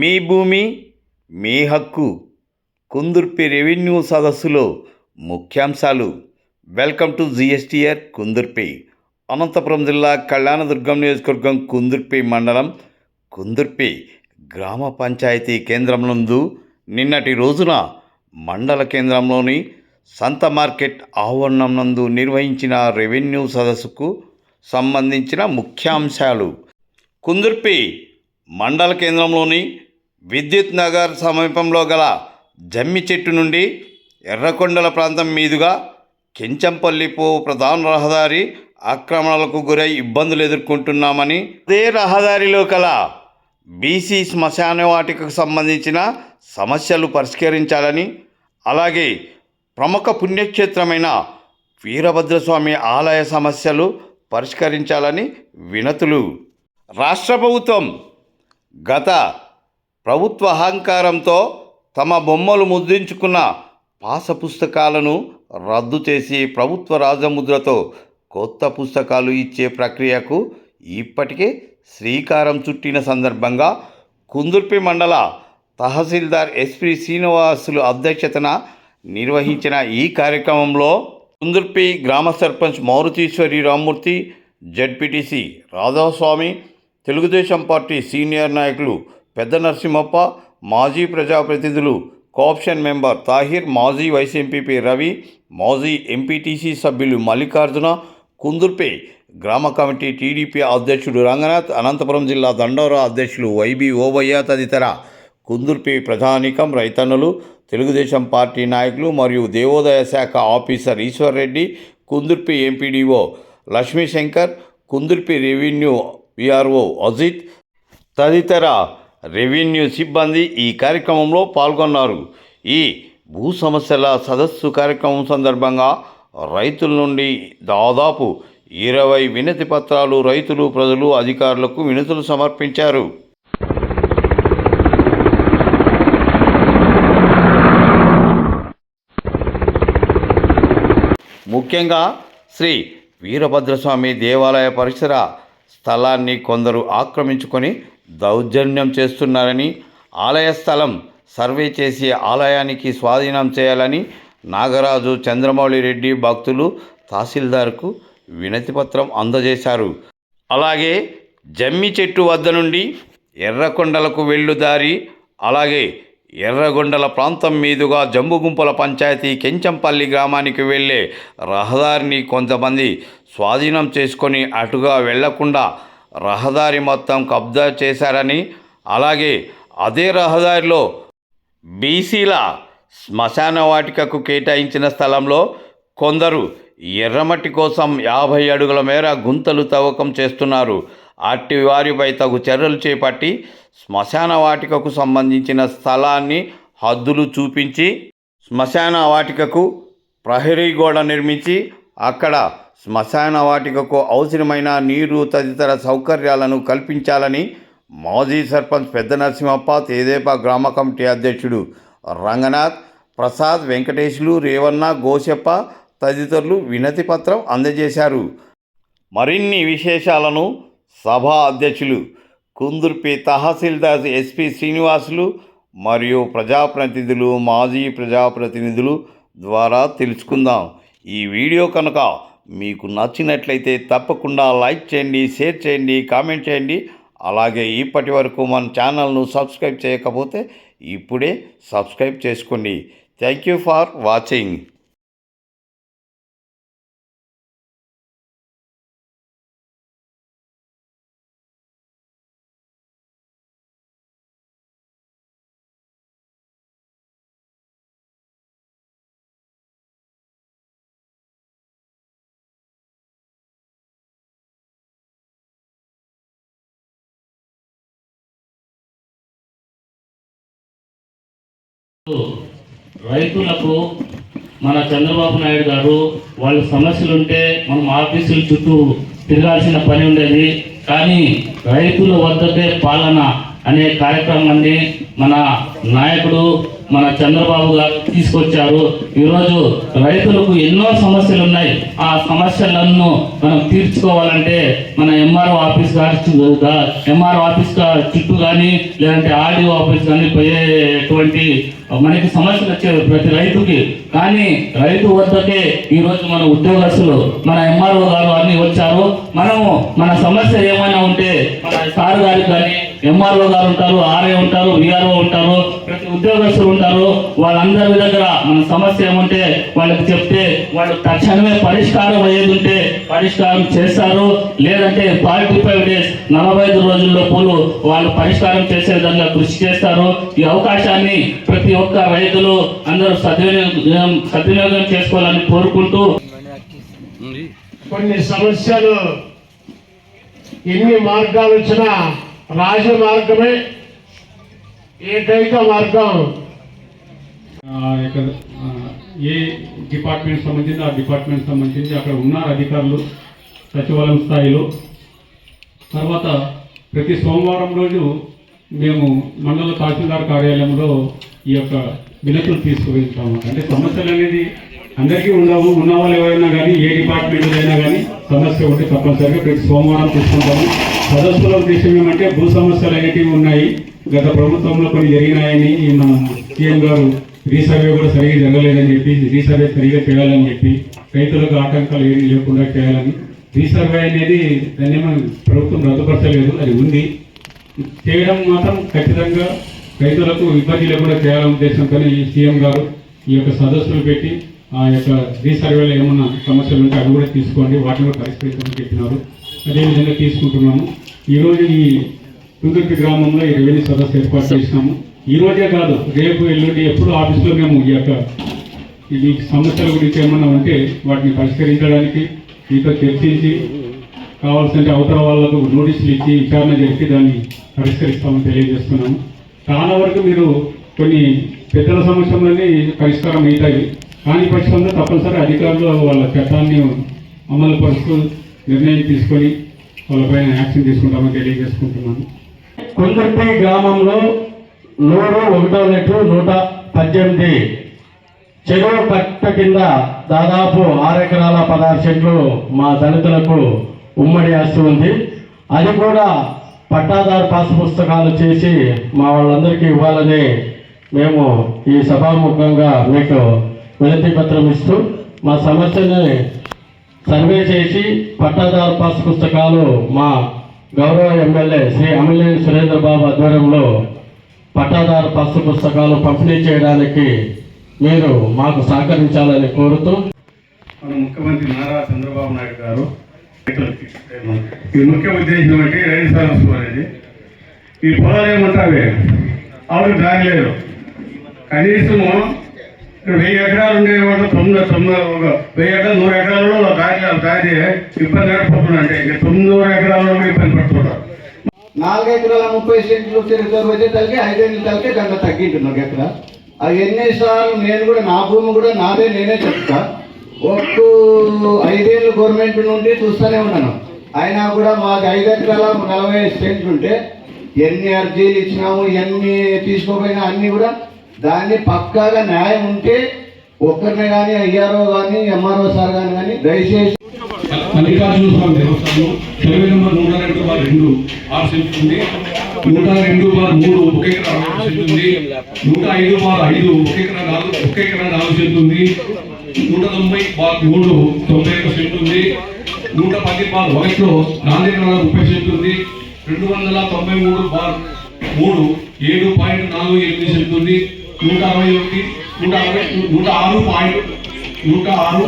మీ భూమి మీ హక్కు. కుందుర్పి రెవెన్యూ సదస్సులో ముఖ్యాంశాలు. Welcome to GSTR Kundurpi. Anantapuram జిల్లా కళ్యాణదుర్గం నియోజకవర్గం కుందుర్పి మండలం కుందుర్పి గ్రామ పంచాయతీ కేంద్రం నందు నిన్నటి రోజున మండల కేంద్రంలోని సంత మార్కెట్ ఆవరణం నందు నిర్వహించిన రెవెన్యూ సదస్సుకు సంబంధించిన ముఖ్యాంశాలు. కుందుర్పి మండల కేంద్రంలోని విద్యుత్ నగర్ సమీపంలో గల జమ్మి చెట్టు నుండి ఎర్రకొండల ప్రాంతం మీదుగా కెంచంపల్లి పోవు ప్రధాన రహదారి ఆక్రమణలకు గురై ఇబ్బందులు ఎదుర్కొంటున్నామని అదే రహదారిలో కల బీసీ శ్మశాన వాటికకు సంబంధించిన సమస్యలు పరిష్కరించాలని అలాగే ప్రముఖ పుణ్యక్షేత్రమైన వీరభద్రస్వామి ఆలయ సమస్యలు పరిష్కరించాలని వినతులు. రాష్ట్ర ప్రభుత్వం గత ప్రభుత్వ అహంకారంతో తమ బొమ్మలు ముద్రించుకున్న పాస పుస్తకాలను రద్దు చేసి ప్రభుత్వ రాజముద్రతో కొత్త పుస్తకాలు ఇచ్చే ప్రక్రియకు ఇప్పటికే శ్రీకారం చుట్టిన సందర్భంగా కుందుర్పి మండల తహసీల్దార్ ఎస్పి శ్రీనివాసులు అధ్యక్షతన నిర్వహించిన ఈ కార్యక్రమంలో కుందుర్పి గ్రామ sarpanch Maruthiswari Rammurthy ZPTC Radhaswami Telugu Desam party senior నాయకులు పెద్ద నరసింహప్ప మాజీ ప్రజాప్రతినిధులు కోఆప్షన్ మెంబర్ తాహిర్ మాజీ వైస్ ఎంపీపీ రవి మాజీ ఎంపీటీసీ సభ్యులు మల్లికార్జున కుందుర్పే గ్రామ కమిటీ టీడీపీ అధ్యక్షుడు రంగనాథ్ అనంతపురం జిల్లా దండోరా అధ్యక్షులు వైబీ ఓవయ్య తదితర కుందుర్పి ప్రధానికం రైతన్నులు తెలుగుదేశం పార్టీ నాయకులు మరియు దేవోదయ శాఖ officer Eshwar Reddy Kundurpi MPDO Lakshmishankar Kundurpi revenue VRO Ajith తదితర రెవెన్యూ సిబ్బంది ఈ కార్యక్రమంలో పాల్గొన్నారు. ఈ భూ సమస్యల సదస్సు కార్యక్రమం సందర్భంగా రైతుల నుండి దాదాపు ఇరవై వినతి పత్రాలు రైతులు ప్రజలు అధికారులకు వినతులు సమర్పించారు. ముఖ్యంగా శ్రీ వీరభద్రస్వామి దేవాలయ పరిసర స్థలాన్ని కొందరు ఆక్రమించుకొని దౌర్జన్యం చేస్తున్నారని ఆలయ స్థలం సర్వే చేసి ఆలయానికి స్వాధీనం చేయాలని నాగరాజు చంద్రమౌళి రెడ్డి భక్తులు తహసీల్దార్కు వినతిపత్రం అందజేశారు. అలాగే జమ్మి చెట్టు వద్ద నుండి ఎర్రకొండలకు వెళ్ళు దారి అలాగే ఎర్రగొండల ప్రాంతం మీదుగా జంబుగుంపల పంచాయతీ కెంచంపల్లి గ్రామానికి వెళ్ళే రహదారిని కొంతమంది స్వాధీనం చేసుకొని అటుగా వెళ్ళకుండా రహదారి మొత్తం కబ్జా చేశారని అలాగే అదే రహదారిలో బీసీల శ్మశాన వాటికకు కేటాయించిన స్థలంలో కొందరు ఎర్రమట్టి కోసం యాభై అడుగుల మేర గుంతలు తవ్వకం చేస్తున్నారు. అట్టి వారిపై తగు చర్యలు చేపట్టి శ్మశాన వాటికకు సంబంధించిన స్థలాన్ని హద్దులు చూపించి శ్మశాన వాటికకు ప్రహరీ గోడ నిర్మించి అక్కడ శ్మశాన వాటికకు అవసరమైన నీరు తదితర సౌకర్యాలను కల్పించాలని మాజీ సర్పంచ్ పెద్ద నరసింహప్ప తేదేపా గ్రామ కమిటీ అధ్యక్షుడు రంగనాథ్ ప్రసాద్ వెంకటేశులు రేవన్న గోసెప్ప తదితరులు వినతి పత్రం అందజేశారు. మరిన్ని విశేషాలను సభా అధ్యక్షులు కుందుర్పి తహసీల్దార్ ఎస్పి శ్రీనివాసులు మరియు ప్రజాప్రతినిధులు మాజీ ప్రజాప్రతినిధులు ద్వారా తెలుసుకుందాం. ఈ వీడియో కనుక మీకు నచ్చినట్లయితే తప్పకుండా లైక్ చేయండి షేర్ చేయండి కామెంట్ చేయండి. అలాగే ఇప్పటి వరకు మన ఛానల్ను సబ్స్క్రైబ్ చేయకపోతే ఇప్పుడే సబ్స్క్రైబ్ చేసుకోండి. Thank you for watching. రైతులకు మన చంద్రబాబు నాయుడు గారు వాళ్ళ సమస్యలుంటే మనం ఆఫీసుల చుట్టూ తిరగాల్సిన పని ఉండేది. కానీ రైతుల వద్దకే పాలన అనే కార్యక్రమాన్ని మన నాయకుడు మన చంద్రబాబు గారు తీసుకొచ్చారు. ఈరోజు రైతులకు ఎన్నో సమస్యలు ఉన్నాయి ఆ సమస్యలను మనం తీర్చుకోవాలంటే మన ఎంఆర్ఓ ఆఫీస్ ఎంఆర్ఓ ఆఫీస్ చుట్టూ కానీ లేదంటే ఆర్డీఓ ఆఫీస్ కానీ పోయేటువంటి మనకి సమస్యలు వచ్చే ప్రతి రైతుకి. కానీ రైతు వద్దకే ఈరోజు మన ఉద్యోగస్తులు మన ఎంఆర్ఓ గారు అన్ని వచ్చారు. మనము మన సమస్య ఏమైనా ఉంటే మన సార్ గారికి కానీ ఎంఆర్ఓ గారు ఉంటారు ఆర్ఏ ఉంటారు విఆర్ఓ ఉంటారు ప్రతి ఉద్యోగస్తులు ఉంటారు వాళ్ళందరి దగ్గర మన సమస్య ఏముంటే వాళ్ళకి చెప్తే వాళ్ళు తక్షణమే పరిష్కారం అయ్యేది ఉంటే పరిష్కారం చేస్తారు. లేదంటే ఫార్టీ ఫైవ్ డేస్ నలభై ఐదు రోజుల్లో పూలు వాళ్ళు పరిష్కారం చేసే విధంగా కృషి చేస్తారు. ఈ అవకాశాన్ని ప్రతి ఒక్క రైతులు అందరూ సద్వినియోగం సద్వినియోగం చేసుకోవాలని కోరుకుంటూ కొన్ని సమస్యలు ఎన్ని మార్గాలు వచ్చినా రాజ మార్గమే ఏకైక మార్గం ఏ డిపార్ట్మెంట్ సంబంధించి ఆ డిపార్ట్మెంట్ సంబంధించి అక్కడ ఉన్నారు అధికారులు సచివాలయం స్థాయిలో. తర్వాత ప్రతి సోమవారం రోజు మేము మండల తహసీల్దార్ కార్యాలయంలో ఈ యొక్క వినతులు తీసుకువెళ్తాము అంటే సమస్యలు అనేది అందరికీ ఉండవు ఉన్న వాళ్ళు ఎవరైనా కానీ ఏ డిపార్ట్మెంట్ అయినా కానీ సమస్య ఉంటే తప్పనిసరిగా ప్రతి సోమవారం తీసుకుంటాము. సదస్సుల ఉద్దేశం ఏమంటే భూ సమస్యలు అనేటివి ఉన్నాయి. గత ప్రభుత్వంలో కొన్ని జరిగినాయని నిన్న సీఎం గారు రీసర్వే కూడా సరిగా జరగలేదని చెప్పి రీసర్వే సరిగా చేయాలని చెప్పి రైతులకు ఆటంకాలు ఏమీ లేకుండా చేయాలని. రీసర్వే అనేది దాన్ని ఏమో ప్రభుత్వం రద్దుపరచలేదు అది ఉంది. చేయడం మాత్రం ఖచ్చితంగా రైతులకు ఇబ్బంది లేకుండా చేయాలనే ఉద్దేశంతో ఈ సీఎం గారు ఈ యొక్క సదస్సులు పెట్టి ఆ యొక్క రీసర్వేలో ఏమన్నా సమస్యలు ఉంటే అవి కూడా తీసుకోండి వాటిని కూడా పరిష్కరించమని చెప్పినారు. అదేవిధంగా తీసుకుంటున్నాము. ఈరోజు ఈ తుందుర్తి గ్రామంలో ఈ రెవెన్యూ సదస్సు ఏర్పాటు చేసినాము. ఈ రోజే కాదు రేపు ఎల్లుండి ఎప్పుడు ఆఫీస్లో మేము ఈ యొక్క ఈ సమస్యల గురించి ఏమన్నా ఉంటే వాటిని పరిష్కరించడానికి మీతో చర్చించి కావాల్సిన అవతల వాళ్ళకు నోటీసులు ఇచ్చి విచారణ చేసి దాన్ని పరిష్కరిస్తామని తెలియజేస్తున్నాము. చాలా వరకు మీరు కొన్ని పెద్దల సమస్యలన్నీ పరిష్కారం అవుతాయి. కానీ పక్షంలో తప్పనిసరి అధికారులు వాళ్ళ చట్టాన్ని అమలు పరుస్తూ నిర్ణయం తీసుకొని వాళ్ళపైన యాక్షన్ తీసుకుంటామని తెలియజేసుకుంటున్నాను. కుందర్పి గ్రామంలో నూరు ఒకటో లెట్టు నూట పద్దెనిమిది. చెరువు పట్ట కింద దాదాపు ఆరు ఎకరాల పదహారు సెంట్లు మా దళితులకు ఉమ్మడి ఆస్తి ఉంది. అది కూడా పట్టాదారు పాస్ పుస్తకాలు చేసి మా వాళ్ళందరికీ ఇవ్వాలని మేము ఈ సభాముఖంగా మీకు వినతి పత్రం ఇస్తూ మా సమస్యని సర్వే చేసి పట్టాదారు పాస్ పుస్తకాలు మా గౌరవ ఎమ్మెల్యే శ్రీ అమిలేని సురేంద్ర బాబు ఆధ్వర్యంలో పట్టాదారు పాస్ పుస్తకాలు పంపిణీ చేయడానికి మీరు మాకు సహకరించాలని కోరుతూ మన ముఖ్యమంత్రి నారా చంద్రబాబు నాయుడు గారు ఈ ముఖ్య ఉద్దేశం అంటే రైతు సమస్య అనేది. ఈ పొలాలు ఏమంటావే? ఆవిడ దారి కనీసము వెయ్యి ఎకరాలు ఉండేవాళ్ళు తొమ్మిది తొమ్మిది ఒక వెయ్యి ఎకరాలు నూరు ఎకరాలలో దారి ఇబ్బంది పడుతుందంటే ఇక తొమ్మిది నూరు కూడా ఇబ్బంది పడుతున్నారు నాలుగు ఎకరాల ముప్పై సెంట్లు రిజర్వ్ అయితే తగ్గి ఐదేళ్ళు తలకి గంట తగ్గింటుంది ఒక ఎకరా అది ఎన్నిసార్లు నేను కూడా నా భూమి కూడా నాదే నేనే చెప్తా. ఒక్క ఐదేళ్ళు గవర్నమెంట్ నుండి చూస్తూనే ఉన్నాను. అయినా కూడా మాకు ఐదు ఎకరాల నలభై ఐదు సెంట్లు ఉంటే ఎన్ని అర్జీలు ఇచ్చినాము ఎన్ని తీసుకోపోయినా అన్నీ కూడా దాన్ని పక్కాగా న్యాయం ఉంటే ఒక్కరినే కానీ ఐఆర్ఓ కానీ ఎంఆర్ఓ సార్ కానీ కానీ దయచేసి మల్లికార్జున స్వామి దేవస్థానం సర్వే నెంబర్ నూట రెండు బార్ రెండు ఆరు సెంట్లు ఉంది నూట రెండు బార్ మూడు ఒక ఎకరా నాలుగు ఉంది నూట ఐదు బార్ ఐదు ఒక ఎకరా నాలుగు ఒక ఎకరా నాలుగు సెంట్ ఉంది నూట తొంభై బార్ మూడు తొంభై ఒక సెంట్ ఉంది నూట పది బార్ ఒకటిలో నాలుగు ఎకరాల ముప్పై సెంట్ ఉంది రెండు వందల తొంభై మూడు బార్ మూడు ఏడు పాయింట్ నాలుగు ఎనిమిది సెంట్ ఉంది నూట అరవై ఒకటి నూట అరవై నూట ఆరు పాయింట్ నూట ఆరు.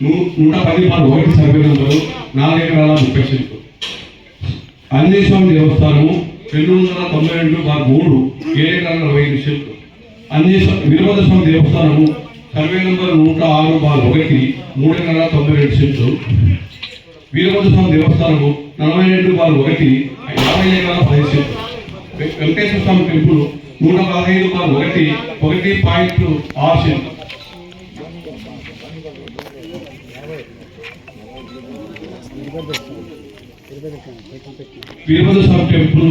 నూట పది పాలు ఒకటి సర్వేలలో నంబరు నాలుగు ఎకరాల ముప్పై సెంట్లు ఆంజనేయ స్వామి దేవస్థానము రెండు వందల తొంభై రెండు బార్ మూడు ఏడు ఎకరాల నలభై ఐదు సెంట్లు ఆంజనేయ స్వామి వీరభద్ర స్వామి దేవస్థానము సర్వే నంబర్ నూట ఆరు బార్ ఒకటి మూడు ఎకరాల తొంభై రెండు సెంట్లు వీరభద్ర స్వామి దేవస్థానము నలభై రెండు బార్ ఒకటి యాభై ఎకరాల పదిహేను సెంట్లు వెంకటేశ్వర స్వామి టెంపుల్ నూట పదహైదు బార్ ఒకటి ఒకటి పాయింట్ ఆరు సెంట్లు వీరభద్ర స్వామి టెంపుల్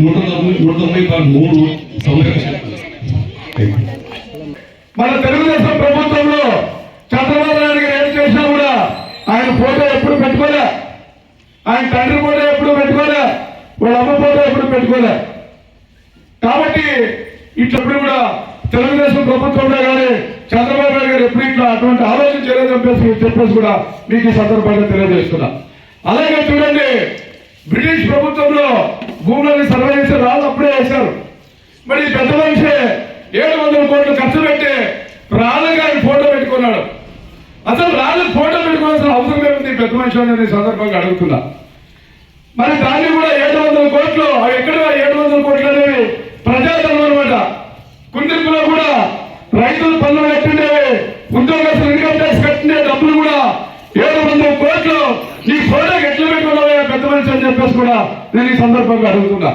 నూట తొంభై నూట తొంభై బార్ మూడు తొంభై మన తెలుగుదేశం ప్రభుత్వంలో చంద్రబాబు నాయుడు గారు ఏం చేసినా కూడా ఆయన ఫోటో ఎప్పుడు పెట్టుకోలే. ఆయన తండ్రి ఫోటో ఎప్పుడు పెట్టుకోలే. వాళ్ళ అమ్మ ఫోటో ఎప్పుడు పెట్టుకోలే. కాబట్టి ఇట్లప్పుడు కూడా తెలుగుదేశం ప్రభుత్వంలో కానీ చంద్రబాబు నాయుడు గారు ఎప్పుడు ఇట్లా అటువంటి ఆలోచన చేయలేదు చెప్పేసి చెప్పేసి కూడా మీకు ఈ సందర్భంగా తెలియజేస్తున్నా. అలాగే ప్రభుత్వంలో భూములని సర్వే చేసి రాదు అప్పుడే వేశారు. మరి పెద్ద మనిషి ఏడు వందల కోట్లు ఖర్చు పెట్టి రాళ్ళ గారి ఫోటో పెట్టుకున్నాడు. అసలు రాళ్ళకి ఫోటో పెట్టుకోవాల్సిన అవసరం ఏముంది? పెద్ద మనిషి అనేది సందర్భంగా అడుగుతున్నా. మరి దాన్ని కూడా ఏడు వందల కోట్లు అవి ఎక్కడ ఏడు వందల కోట్లు అనేవి? ప్రజాధనం అనమాట కుందింపులో కూడా రైతులు పనులు కట్టిండేవి. ఉద్యోగస్తులు ఇన్కమ్ ట్యాక్స్ కట్టిండే డబ్బులు కూడా ఏడు వందల కోట్లు నీ ఫోటోకి ఎట్లా పెట్టుకున్నావా పెద్ద మనిషి అని చెప్పేసి కూడా నేను ఈ సందర్భంగా అడుగుతున్నా.